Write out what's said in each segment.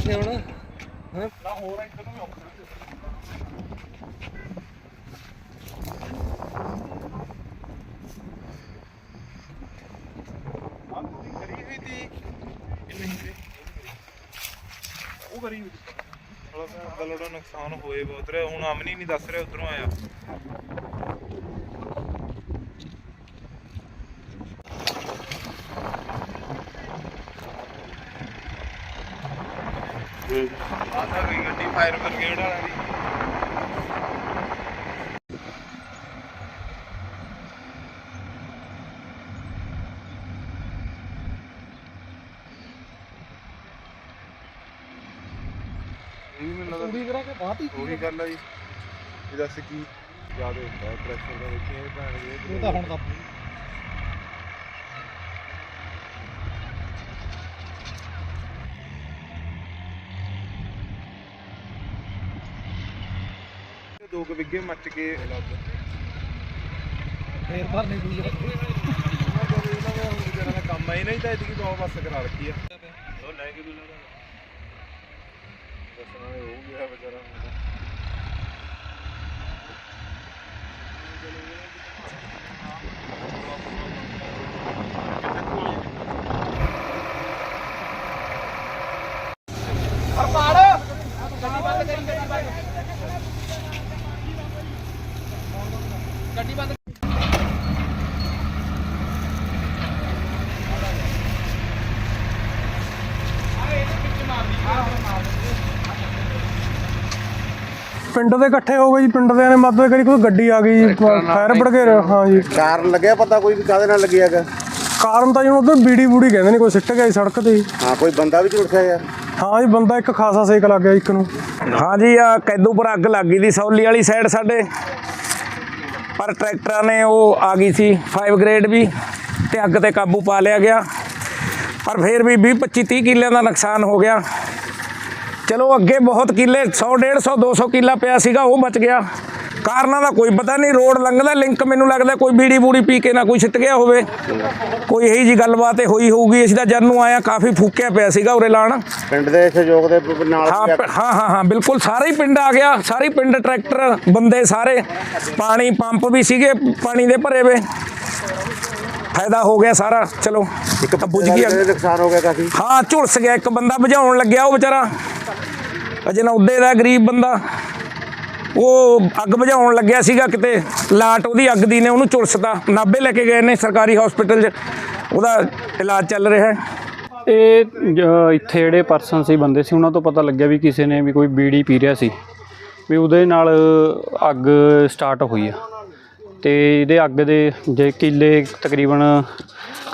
ਪੈਸੇ ਹੁਣ ਹਾਂ? ਹੋਰ ਇੱਕ ਨੂੰ ਉਹ ਕਰੀ ਬਲੋੜਾ ਨੁਕਸਾਨ ਹੋਏ ਬਹੁਤ ਰਿਹਾ ਹੁਣ ਅਮਨੀ ਨਹੀਂ ਦੱਸ ਰਿਹਾ ਉਧਰੋਂ ਆਇਆ। ਆਹ ਤਾਂ ਗਈ ਗੱਡੀ ਫਾਇਰ ਬ੍ਰਿਗੇਡ ਵਾਲਾ ਦੀ ਇਹ ਵੀ ਮੈਨੂੰ ਲੱਗਦਾ ਪੂਰੀ ਕਰਾ ਕੇ ਬਾਤ ਹੀ ਉਹੀ ਗੱਲ ਆ? ਜੀ। ਇਹ ਦੱਸ ਕੀ ਜ਼ਿਆਦਾ ਹੁੰਦਾ ਪ੍ਰੈਸ਼ਰ ਦਾ ਵਿੱਚ ਇਹ ਭੈਣ ਜੀ ਇਹ ਤਾਂ ਹੁਣ ਤਾਂ ਦੋ ਕੁ ਵਿੱਗੇ ਮੱਚ ਕੇ ਫੇਰ ਭਰਨੀ ਦੂਜੀ ਦਾ ਇਹਨਾਂ ਦਾ ਦਾ ਕੰਮ ਆ ਇਹਨਾਂ ਹੀ ਤਾਂ ਇਤਕੀ ਬਹੁਤ ਬੱਸ ਕਰਾ ਰੱਖੀ ਆ। ਉਹ ਲੈ ਕੇ ਦੂਜਾ ਦੱਸਣਾ ਇਹ ਹੋ ਗਿਆ ਵਿਚਾਰਾ ਪਿੰਡ ਦੇ ਇਕੱਠੇ ਹੋ ਗਏ ਜੀ ਪਿੰਡ ਦੇ ਨੇ ਮਦਦ ਕਰੀ ਕੋਈ ਗੱਡੀ ਆ ਗਈ ਜੀ ਫਾਇਰ ਬ੍ਰਿਗੇਡ ਹਾਂ ਜੀ। ਕਾਰਨ ਲੱਗਿਆ ਪਤਾ ਕੋਈ ਵੀ ਕਾਹਦੇ ਨਾਲ ਲੱਗਿਆ ਹੈਗਾ? ਕਾਰਨ ਤਾਂ ਜੀ ਉਧਰ ਬੀੜੀ ਬੂੜੀ ਕਹਿੰਦੇ ਨੇ ਕੋਈ ਸਿੱਟ ਗਿਆ ਜੀ ਸੜਕ ਤੇ ਜੀ। ਹਾਂ ਕੋਈ ਬੰਦਾ ਵੀ ਝੁਲਸਿਆ ਯਾਰ। ਹਾਂ ਜੀ ਬੰਦਾ ਇੱਕ ਖਾਸਾ ਸੇਕ ਲੱਗ ਗਿਆ ਇੱਕ ਨੂੰ। ਹਾਂਜੀ ਆ ਕੈਦੂਪੁਰ ਅੱਗ ਲੱਗ ਗਈ ਦੀ ਸੌਲੀ ਵਾਲੀ ਸਾਈਡ ਸਾਡੇ। ਪਰ ਟਰੈਕਟਰਾਂ ਨੇ ਉਹ ਆ ਗਈ ਸੀ 5 ਗ੍ਰੇਡ ਵੀ ਤੇ ਅੱਗ ਤੇ ਕਾਬੂ ਪਾ ਲਿਆ ਗਿਆ। ਪਰ ਫਿਰ ਵੀ 20 25 30 ਕਿੱਲਿਆਂ ਦਾ ਨੁਕਸਾਨ ਹੋ ਗਿਆ। ਚਲੋ ਅੱਗੇ ਬਹੁਤ ਕਿੱਲੇ 100 150 200 ਕਿੱਲਾ ਪਿਆ ਸੀਗਾ, ਉਹ ਬਚ ਗਿਆ। ਕਾਰਨਾਂ ਦਾ ਕੋਈ ਪਤਾ ਨਹੀਂ ਰੋਡ ਲੰਘਦਾ ਲਿੰਕ ਮੈਨੂੰ ਲੱਗਦਾ ਕੋਈ ਬੀੜੀ ਬੂੜੀ ਪੀ ਕੇ ਨਾ ਕੋਈ ਛਿੱਟ ਗਿਆ ਹੋਵੇ। ਕੋਈ ਇਹੀ ਜੀ ਗੱਲਬਾਤ ਹੋਈ ਹੋਊਗੀ ਅਸੀਂ ਤਾਂ ਜਦ ਨੂੰ ਆਇਆ ਕਾਫੀ ਫੂਕਿਆ ਪਿਆ ਸੀਗਾ ਉਰੇ ਲਾਣ। ਪਿੰਡ ਦੇ ਸਹਿਯੋਗ ਦੇ ਨਾਲ ਹਾਂ ਹਾਂ ਹਾਂ ਬਿਲਕੁਲ ਸਾਰੇ ਹੀ ਪਿੰਡ ਆ ਗਿਆ ਸਾਰੇ ਪਿੰਡ ਟਰੈਕਟਰ ਬੰਦੇ ਸਾਰੇ ਪਾਣੀ ਪੰਪ ਵੀ ਸੀਗੇ ਪਾਣੀ ਦੇ ਭਰੇ ਵੇ। ਫਾਇਦਾ ਹੋ ਗਿਆ ਸਾਰਾ ਚਲੋ। ਇੱਕ ਤਾਂ ਬੁਝ ਅੱਗ। ਨੁਕਸਾਨ ਹੋ ਗਿਆ ਕਾਫੀ। ਹਾਂ ਝੁਲਸ ਗਿਆ ਇੱਕ ਬੰਦਾ ਬੁਝਾਉਣ ਲੱਗਿਆ ਉਹ ਵਿਚਾਰਾ। ਅਜੇ ਨਾ ਉੱਦੇ ਦਾ ਗਰੀਬ ਬੰਦਾ। ਉਹ ਅੱਗ ਬੁਝਾਉਣ ਲੱਗਿਆ ਸੀਗਾ ਕਿਤੇ ਲਾਟ ਉਹਦੀ ਅੱਗ ਦੀ ਨੇ ਉਹਨੂੰ ਝੁਲਸਤਾ ਨਾਭੇ ਲੈ ਕੇ ਗਏ ਨੇ ਸਰਕਾਰੀ ਹਸਪੀਟਲ 'ਚ ਉਹਦਾ ਇਲਾਜ ਚੱਲ ਰਿਹਾ ਹੈ। ਇਹ ਜ- ਇੱਥੇ ਜਿਹੜੇ ਪਰਸਨ ਸੀ ਬੰਦੇ ਸੀ ਉਹਨਾਂ ਤੋਂ ਪਤਾ ਲੱਗਿਆ ਵੀ ਕਿਸੇ ਨੇ ਵੀ ਕੋਈ ਬੀੜੀ ਪੀ ਰਿਹਾ ਸੀ ਵੀ ਉਹਦੇ ਨਾਲ ਅੱਗ ਸਟਾਰਟ ਹੋਈ ਆ। ਤੇ ਇਹਦੇ ਅੱਗ ਦੇ ਜੇ ਕਿੱਲੇ ਤਕਰੀਬਨ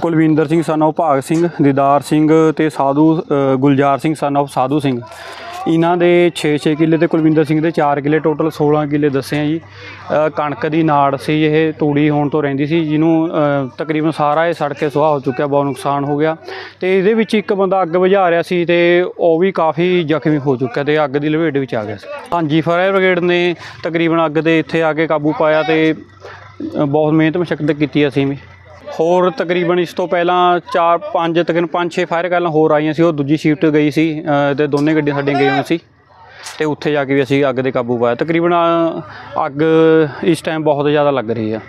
ਕੁਲਵਿੰਦਰ ਸਿੰਘ ਸਨ of ਭਾਗ ਸਿੰਘ ਦੀਦਾਰ ਸਿੰਘ ਤੇ ਸਾਧੂ ਅ, ਗੁਲਜ਼ਾਰ ਸਿੰਘ ਸਨ of ਸਾਧੂ ਸਿੰਘ ਇਹਨਾਂ ਦੇ 6-6 ਕਿੱਲੇ ਤੇ ਕੁਲਵਿੰਦਰ ਸਿੰਘ ਦੇ 4 ਕਿੱਲੇ, ਟੋਟਲ 16 ਕਿੱਲੇ ਦੱਸੇ ਆ ਜੀ। ਕਣਕ ਦੀ ਨਾੜ ਸੀ, ਇਹ ਤੂੜੀ ਹੋਣ ਤੋਂ ਰਹਿੰਦੀ ਸੀ, ਜਿਹਨੂੰ ਤਕਰੀਬਨ ਸਾਰਾ ਇਹ ਸੜ ਕੇ ਸੁਆਹ ਹੋ ਚੁੱਕਿਆ, ਬਹੁਤ ਨੁਕਸਾਨ ਹੋ ਗਿਆ। ਤੇ ਇਹਦੇ ਵਿੱਚ ਇੱਕ ਬੰਦਾ ਅੱਗ ਬੁਝਾ ਰਿਹਾ ਸੀ ਤੇ ਉਹ ਵੀ ਕਾਫੀ ਜ਼ਖਮੀ ਹੋ ਚੁੱਕਿਆ ਤੇ ਅੱਗ ਦੀ ਲਪੇਟ ਵਿੱਚ ਆ ਗਿਆ ਸੀ। ਹਾਂਜੀ, ਫਾਇਰ ਬ੍ਰਿਗੇਡ ਨੇ ਤਕਰੀਬਨ ਅੱਗ ਦੇ ਇੱਥੇ ਆ ਕੇ ਕਾਬੂ ਪਾਇਆ ਤੇ ਬਹੁਤ ਮਿਹਨਤ ਮਸ਼ਕਤ ਕੀਤੀ ਅਸੀਂ ਵੀ। ਹੋਰ ਤਕਰੀਬਨ ਇਸ ਤੋਂ ਪਹਿਲਾਂ 4 5 ਤਕਰੀਬਨ 5 6 ਫਾਇਰ ਗੱਲਾਂ ਹੋਰ ਆਈਆਂ ਸੀ ਉਹ ਦੂਜੀ ਸ਼ਿਫਟ ਗਈ ਸੀ ਅ, ਤੇ ਦੋਨੇ ਗੱਡੀਆਂ ਸਾਡੀਆਂ ਗਈਆਂ ਸੀ। ਤੇ ਉੱਥੇ ਜਾ ਕੇ ਵੀ ਅਸੀਂ ਅੱਗ ਦੇ ਕਾਬੂ ਪਾਇਆ। ਤਕਰੀਬਨ ਅੱਗ ਇਸ ਟਾਈਮ ਬਹੁਤ ਜ਼ਿਆਦਾ ਲੱਗ ਰਹੀ ਆ।